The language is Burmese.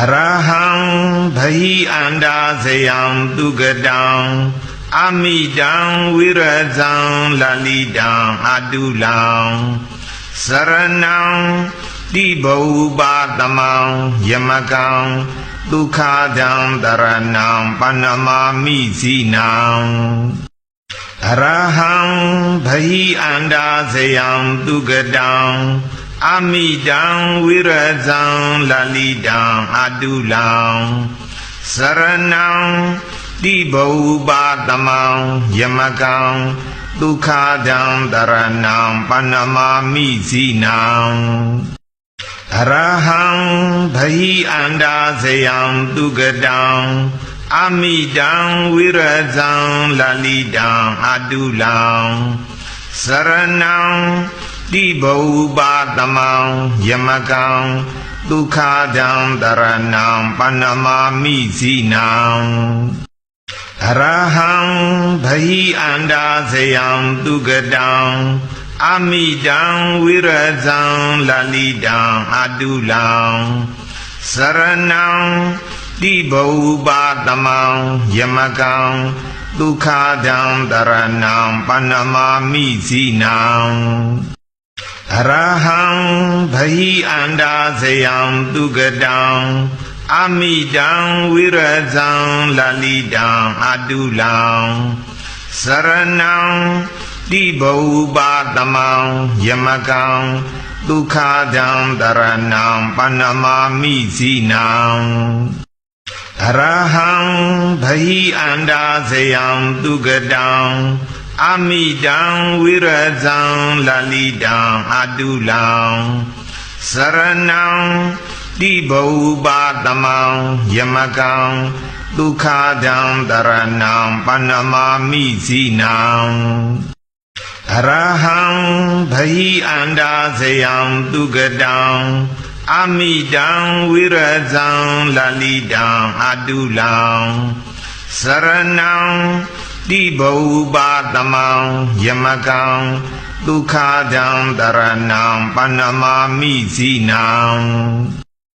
အရဟံဘဟိအန္တာဇယံသူကတံအမိတံဝိရဇံလလိတံအတုလံစရဏံတိဘောပါတမံယမကံဒုက္ခဒံတရဏံပဏ္ဏမာမိစီနံအရဟံဘဟိအန္တာဇယံသူကတံ အမိတံဝိရဇံလလိတံအတုလံစရဏံတိဘောပါတမံယမကံဒုက္ခဒံတရဏံပဏ္ဏမာမိစီနံအရဟံဘဟိအန္တာဇယံသူကတံအမိတံဝိရဇံလလိတံအတုလံစရဏံ တိဘောပါတမံယမကံဒုက္ခဒံတရဏံပဏ္ဏမာမိစီနံအရဟံဘဟိအန္တာဇယံသူကတံအမိတံဝိရဇံလလိတံအတုလံစရဏံတိဘောပါတမံယမကံဒုက္ခဒံတရဏံပဏ္ဏမာမိစီနံအ ရဟံဘဟိအန္တာဇယံသူကတံအမိတံဝိရဇံလလိတံအတုလံစရဏံတိဘောပါတမံယမကံဒုက္ခဒံတရဏံပဏ္ဏမာမိစီနံအရဟံဘဟိအန္တာဇယံသူကတံ အမိတံဝိရဇံလလိတံအတုလံစရဏံတိဘောပါတမံယမကံဒုက္ခဒံတရဏံပဏ္ဏမာမိစီနံအရဟံဘဟိအန္တာဇယံသူကတံအမိတံဝိရဇံလလိတံအတုလံစရဏံ တိဘောပါတမံယမကံဒုက္ခဒံတရဏံပဏ္ဏမာမိစီနံ